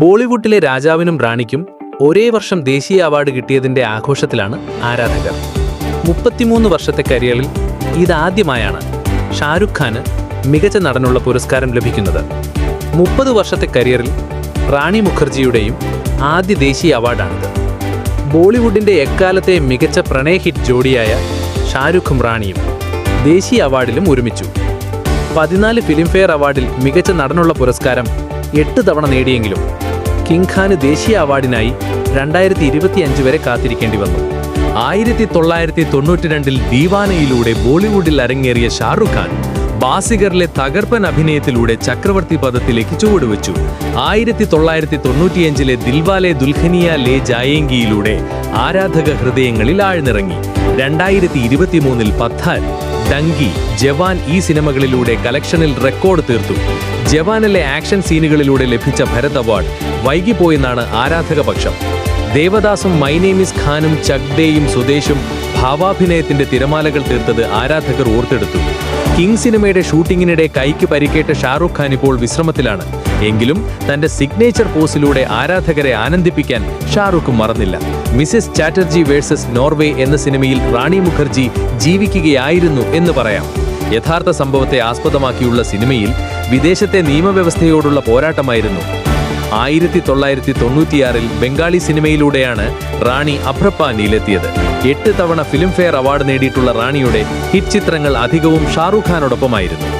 ബോളിവുഡിലെ രാജാവിനും റാണിക്കും ഒരേ വർഷം ദേശീയ അവാർഡ് കിട്ടിയതിന്റെ ആഘോഷത്തിലാണ് ആരാധകർ. മുപ്പത്തിമൂന്ന് വർഷത്തെ കരിയറിൽ ഇതാദ്യമായാണ് ഷാരുഖ് ഖാന് മികച്ച നടനുള്ള പുരസ്കാരം ലഭിക്കുന്നത്. മുപ്പത് വർഷത്തെ കരിയറിൽ റാണി മുഖർജിയുടെയും ആദ്യ ദേശീയ അവാർഡാണിത്. ബോളിവുഡിന്റെ എക്കാലത്തെ മികച്ച പ്രണയ ഹിറ്റ് ജോഡിയായ ഷാരുഖും റാണിയും ദേശീയ അവാർഡിലും ഒരുമിച്ചു. പതിനാല് ഫിലിംഫെയർ അവാർഡിൽ മികച്ച നടനുള്ള പുരസ്കാരം എട്ട് തവണ നേടിയെങ്കിലും കിങ് ഖാന് ദേശീയ അവാർഡിനായി രണ്ടായിരത്തി ഇരുപത്തിയഞ്ച് വരെ കാത്തിരിക്കേണ്ടി വന്നു. ആയിരത്തി തൊള്ളായിരത്തി തൊണ്ണൂറ്റി രണ്ടിൽ ദീവാനയിലൂടെ ബോളിവുഡിൽ അരങ്ങേറിയ ഷാറുഖ് ഖാൻ ബാസിഗറിലെ തകർപ്പൻ അഭിനയത്തിലൂടെ ചക്രവർത്തി പദത്തിലേക്ക് ചുവടുവെച്ചു. ആയിരത്തി തൊള്ളായിരത്തി തൊണ്ണൂറ്റിയഞ്ചിലെ ദിൽവാലെ ദുൽഖനിയ ലേ ജായേങ്കിയിലൂടെ ആരാധക ഹൃദയങ്ങളിൽ ആഴ്ന്നിറങ്ങി. രണ്ടായിരത്തി ഇരുപത്തിമൂന്നിൽ പത്താൻ ഡങ്കി ജവാൻ ഈ സിനിമകളിലൂടെ കലക്ഷനിൽ റെക്കോർഡ് തീർത്തു. ജവാനിലെ ആക്ഷൻ സീനുകളിലൂടെ ലഭിച്ച ഭരത് അവാർഡ് വൈകിപ്പോയെന്നാണ് ആരാധകപക്ഷം. ദേവദാസും മൈനേമിസ് ഖാനും ചക്ദേയും സുദേശും ഭാവാഭിനയത്തിന്റെ തിരമാലകൾ തീർത്തത് ആരാധകർ ഓർത്തെടുത്തു. കിങ് സിനിമയുടെ ഷൂട്ടിങ്ങിനിടെ കൈക്ക് പരിക്കേറ്റ ഷാറുഖ് ഖാൻ ഇപ്പോൾ വിശ്രമത്തിലാണ്. എങ്കിലും തന്റെ സിഗ്നേച്ചർ പോസിലൂടെ ആരാധകരെ ആനന്ദിപ്പിക്കാൻ ഷാറുഖ് മറന്നില്ല. മിസസ് ചാറ്റർജി വേഴ്സസ് നോർവേ എന്ന സിനിമയിൽ റാണി മുഖർജി ജീവിക്കുകയായിരുന്നു എന്ന് പറയാം. യഥാർത്ഥ സംഭവത്തെ ആസ്പദമാക്കിയുള്ള സിനിമയിൽ വിദേശത്തെ നിയമവ്യവസ്ഥയോടുള്ള പോരാട്ടമായിരുന്നു. ആയിരത്തി തൊള്ളായിരത്തി തൊണ്ണൂറ്റിയാറിൽ ബംഗാളി സിനിമയിലൂടെയാണ് റാണി അഭ്രപ്പാനിയിലെത്തിയത് എട്ട് തവണ ഫിലിംഫെയർ അവാർഡ് നേടിയിട്ടുള്ള റാണിയുടെ ഹിറ്റ് ചിത്രങ്ങൾ അധികവും ഷാറുഖ് ഖാനോടൊപ്പമായിരുന്നു